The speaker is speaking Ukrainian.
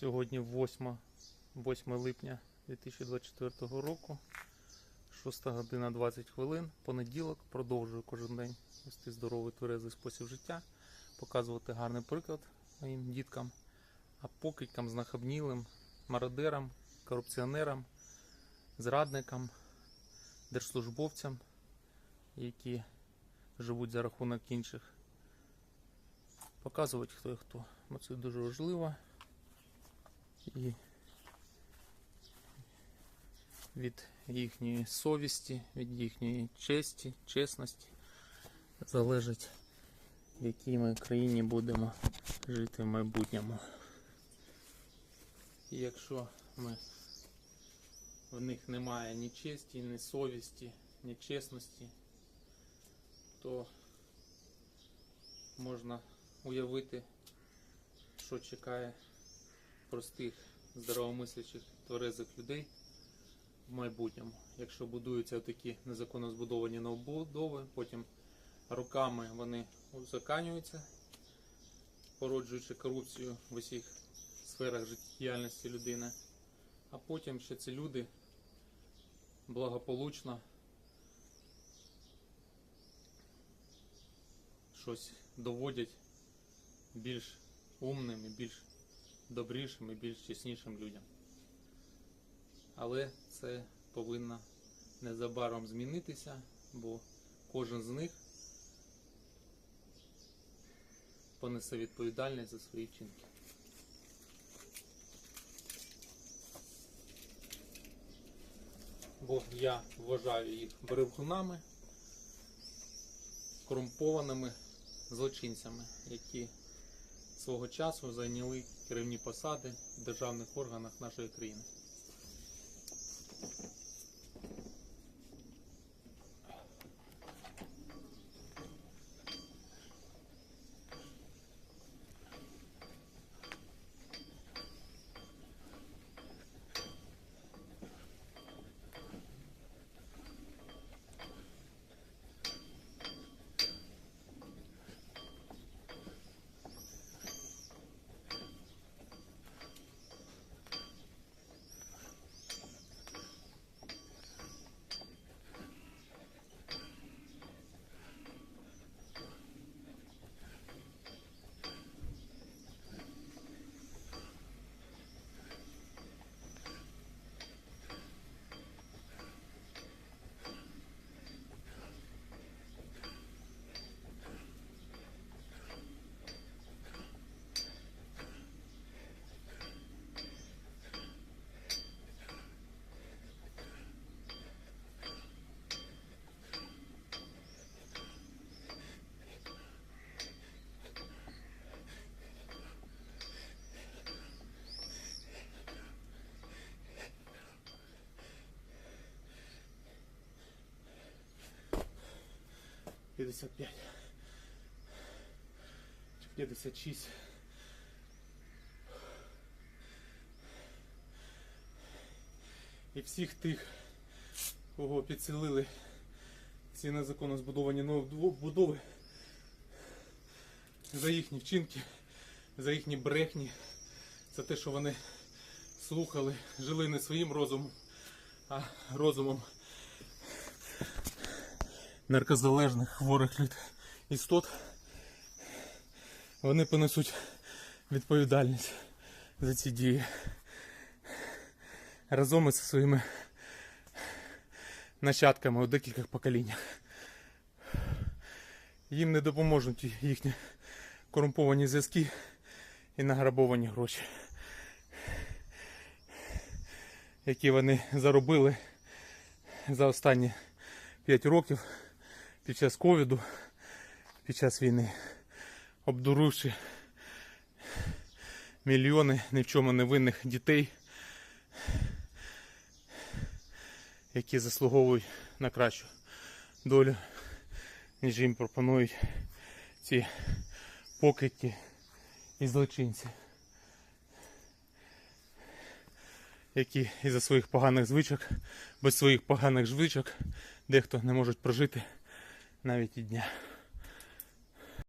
Сьогодні 8, 8 липня 2024 року, 6 година 20 хвилин. Понеділок продовжую кожен день вести здоровий тверезий спосіб життя, показувати гарний приклад моїм діткам, а покидькам, знахабнілим, мародерам, корупціонерам, зрадникам, держслужбовцям, які живуть за рахунок інших. Показувати хто і хто. Це дуже важливо. І від їхньої совісті, від їхньої честі, чесності залежить, в якій ми країні будемо жити в майбутньому. І якщо ми в них немає ні честі, ні совісті, ні чесності, то можна уявити, що чекає простих, здоровомислячих, тверезих людей в майбутньому. Якщо будуються такі незаконно збудовані новобудови, потім роками вони узаканюються, породжуючи корупцію в усіх сферах життєдіяльності людини, а потім ще ці люди благополучно щось доводять більш умним і більш добрішим і більш чеснішим людям. Але це повинно незабаром змінитися, бо кожен з них понесе відповідальність за свої вчинки. Бо я вважаю їх бревгунами, корумпованими злочинцями, які свого часу зайняли керівні посади в державних органах нашої країни. П'ятдесят п'ять. П'ятдесят шість. І всіх тих, кого підселили ці незаконно збудовані новобудови за їхні вчинки, за їхні брехні, за те, що вони слухали, жили не своїм розумом, а розумом наркозалежних хворих люд істот, вони понесуть відповідальність за ці дії. Разом із своїми нащадками у декількох поколіннях. Їм не допоможуть їхні корумповані зв'язки і награбовані гроші, які вони заробили за останні 5 років під час ковіду, під час війни, обдуривши мільйони ні в чому невинних дітей, які заслуговують на кращу долю, ніж їм пропонують ці покидьки і злочинці, які із-за своїх поганих звичок, без своїх поганих звичок, дехто не можуть прожити навіть і дня.